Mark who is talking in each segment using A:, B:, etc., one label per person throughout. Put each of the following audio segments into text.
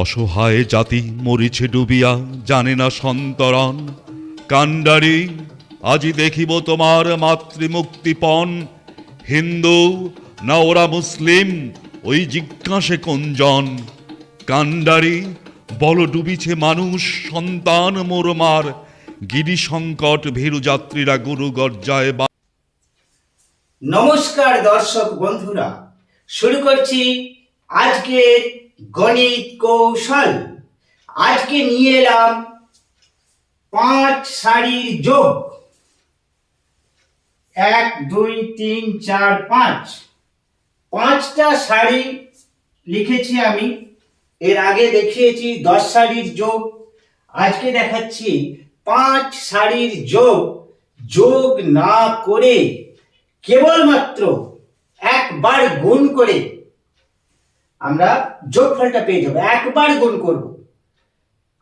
A: অসহায় জাতি মরিছে ডুবিয়া জানে না সন্তরণ। কাণ্ডারি, আজি দেখিব তোমার মাতৃমুক্তিপণ। হিন্দু না ওরা মুসলিম, ওই জিজ্ঞাসে কোনজন কাণ্ডারি, বল ডুবিছে মানুষ, সন্তান মোরমার গিরি সংকট ভীরু যাত্রীরা গুরু গর্জায় বা
B: নমস্কার দর্শক বন্ধুরা, শুরু করছি আজকের গণিত কৌশল। আজকে নিয়ে এলাম পাঁচ সারির যোগ। এক, দুই, তিন, চার, পাঁচ। পাঁচটা সারি লিখেছি আমি। এর আগে দেখিয়েছি দশ সারির যোগ। আজকে দেখাচ্ছি পাঁচ সারির যোগ। যোগ না করে কেবলমাত্র একবার গুণ করে আমরা যোগফলটা পেয়ে যাব, একবার গুণ করব।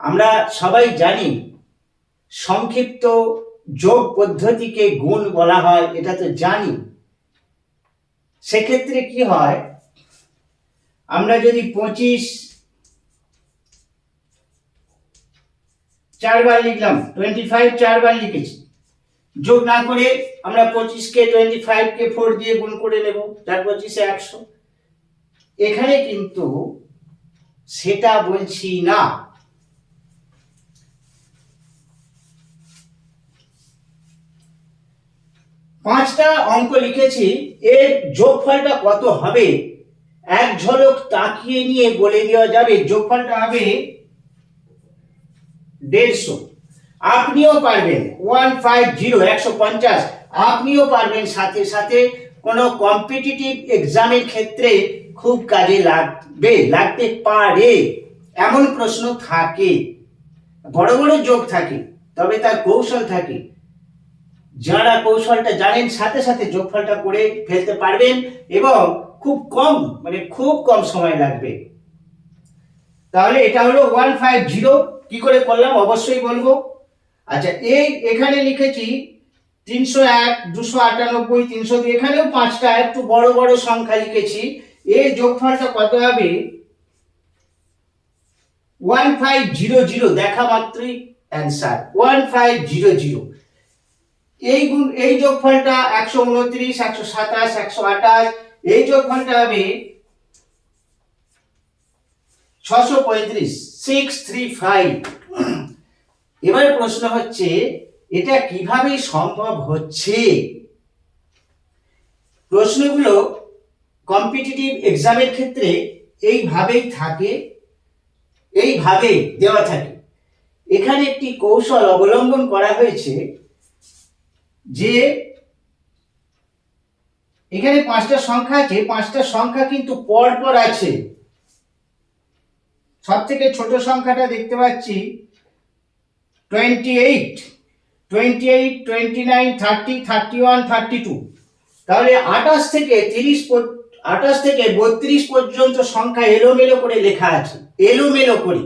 B: আমরা সবাই জানি সংক্ষিপ্ত যোগ পদ্ধতিকে গুণ বলা হয়, এটা তো জানি। সেক্ষেত্রে কি হয়, আমরা যদি পঁচিশ চারবার লিখলাম টোয়েন্টি ফাইভ চারবার লিখেছি, যোগ না করে আমরা পঁচিশকে টোয়েন্টি ফাইভকে ফোর দিয়ে গুণ করে নেব চার পঁচিশে একশো। এখানে কিন্তু সেটা বলছি না। পাঁচটা অঙ্ক লিখেছি, এর যোগফলটা কত হবে? এক ঝলক তাকিয়ে নিয়ে বলে দেওয়া যাবে, যোগফলটা হবে দেড়শো। আপনিও পারবেন ওয়ান ফাইভ জিরো একশো পঞ্চাশ। আপনিও পারবেন সাথে সাথে কোনো কম্পিটিটিভ এক্সামের ক্ষেত্রে খুব কাজে লাগবে, লাগতে পারে, এমন প্রশ্ন থাকে। বড় বড় যোগ থাকে, তবে তার কৌশল থাকে। যারা কৌশলটা জানেন, সাথে সাথে যোগফলটা করে ফেলতে পারবেন এবং খুব কম মানে খুব কম সময় লাগবে। তাহলে এটা হলো ওয়ান ফাইভ জিরো কি করে করলাম? অবশ্যই বলব। আচ্ছা এই এখানে লিখেছি তিনশো এক, দুশো আটানব্বই, তিনশো দুই, এখানেও পাঁচটা, একটু বড় বড় সংখ্যা লিখেছি। এর যোগফলটা কত হবে? ওয়ান ফাইভ জিরো জিরো, দেখা মাত্রই answer. One five zero zero. এই গুণ, এই যোগফলটা একশো উনত্রিশ, একশো সাতাশ, একশো আঠাশ এই যোগফলটা হবে ছশো পঁয়ত্রিশ সিক্স থ্রি ফাইভ এবার প্রশ্ন হচ্ছে এটা কীভাবে সম্ভব হচ্ছে? প্রশ্নগুলো কম্পিটিটিভ এক্সামের ক্ষেত্রে এইভাবেই থাকে এইভাবে দেওয়া থাকে। এখানে একটি কৌশল অবলম্বন করা হয়েছে যে, এখানে পাঁচটা সংখ্যা আছে, পাঁচটা সংখ্যা কিন্তু পর পর আছে। সব থেকে ছোট সংখ্যাটা দেখতে পাচ্ছি twenty eight twenty eight twenty nine thirty thirty one thirty two তাহলে আঠাশ থেকে তিরিশ আঠাশ থেকে বত্রিশ পর্যন্ত সংখ্যা এলোমেলো করে লেখা আছে। এলোমেলো করে।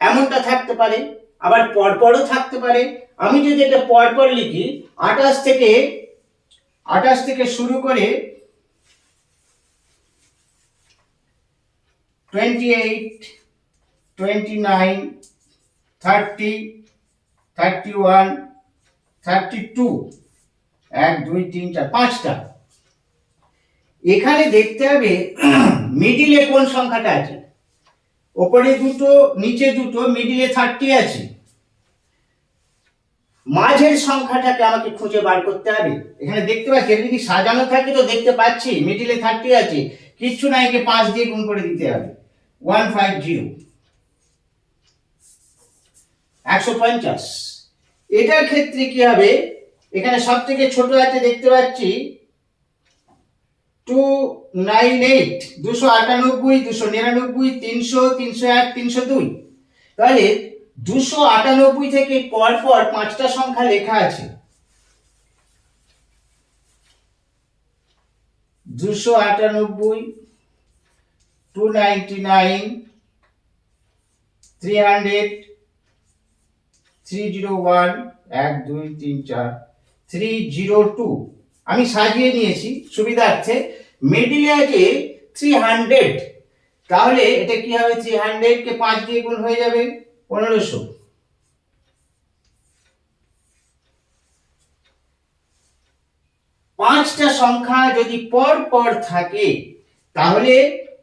B: এমনটা থাকতে পারে, আবার পরপরও থাকতে পারে। আমি যদি এটা পরপর লিখি, আঠাশ থেকে আঠাশ থেকে শুরু করে twenty eight twenty nine thirty thirty one, thirty two, এক, দুই, তিন, চার, পাঁচটা। এখানে দেখতে হবে মিডিলে কোন সংখ্যাটা আছে। ওপরে দুটো, নিচে দুটো মিডিলে থার্টি আছে। মাঝের সংখ্যাটাকে আমাকে খুঁজে বার করতে হবে। এখানে দেখতে পাচ্ছি এটা যদি সাজানো থাকে তো দেখতে পাচ্ছি মিডিলে থার্টি আছে। কিচ্ছু না, একে পাঁচ দিয়ে গুণ করে দিতে হবে। ওয়ান ফাইভ জিরো একশো পঞ্চাশ। এটার ক্ষেত্রে কি হবে? এখানে সব থেকে ছোট আছে দেখতে পাচ্ছি। টু নাইন এইট দুশো আটানব্বই, দুশো নিরানব্বই, তিনশো তিনশো এক, তিনশো দুই। তাহলে দুশো আটানব্বই থেকে পর পর পাঁচটা সংখ্যা লেখা আছে। দুশো আটানব্বই two ninety nine three hundred three zero one এক, দুই, তিন, চার থ্রি জিরো টু আমি সাজিয়ে নিয়েছি সুবিধার্থে মিডিলে আছে থ্রি হান্ড্রেড তাহলে এটা কি হবে? থ্রি হান্ড্রেড কে পাঁচ দিয়ে গুণ হয়ে যাবে পনেরোশো। পাঁচটা সংখ্যা যদি পর পর থাকে, তাহলে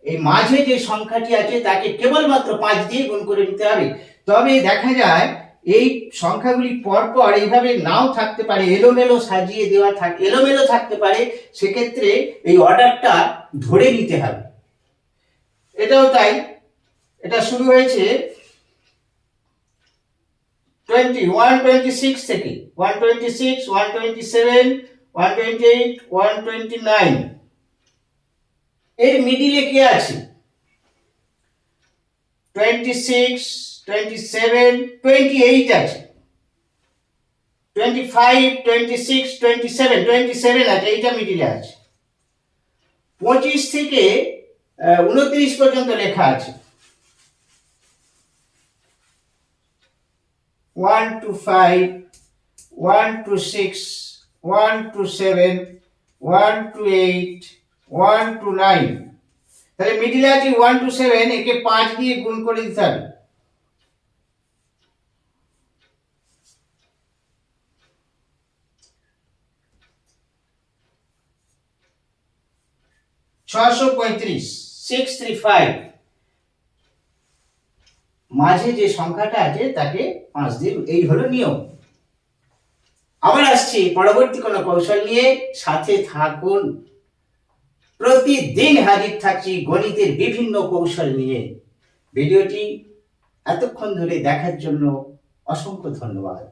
B: এই মাঝে যে সংখ্যাটি আছে, তাকে কেবলমাত্র পাঁচ দিয়ে গুণ করে নিতে হবে। তবে দেখা যায় এই সংখ্যাগুলি পর পর এইভাবে নাও থাকতে পারে, এলোমেলো সাজিয়ে দেওয়া থাক, এলোমেলো থাকতে পারে, সেক্ষেত্রে এই অর্ডারটা ধরে নিতে হবে। এটাও তাই, এটা শুরু হয়েছে টোয়েন্টি ওয়ান টোয়েন্টি সিক্স থেকে one twenty six one twenty seven one twenty eight one twenty nine এর মিডিলে কে আছে? Twenty six twenty seven twenty eight আছে twenty five twenty six twenty seven twenty seven আছে। এইটা মিডিলে আছে পঁচিশ থেকে উনত্রিশ পর্যন্ত লেখা আছে। One two five one two six one two seven one two eight one two nine তাহলে মিডিলে আছে ওয়ান টু সেভেন একে পাঁচ দিয়ে গুণ করে দিতে হবে। ছশো পঁয়ত্রিশ। সিক্স থ্রি ফাইভ মাঝে যে সংখ্যাটা আছে, তাকে পাঁচ দিন এই হলো নিয়ম। আবার আসছি পরবর্তী কোনো কৌশল নিয়ে। সাথে থাকুন। প্রতিদিন হাজির থাকছি গণিতের বিভিন্ন কৌশল নিয়ে। ভিডিওটি এতক্ষণ ধরে দেখার জন্য অসংখ্য ধন্যবাদ।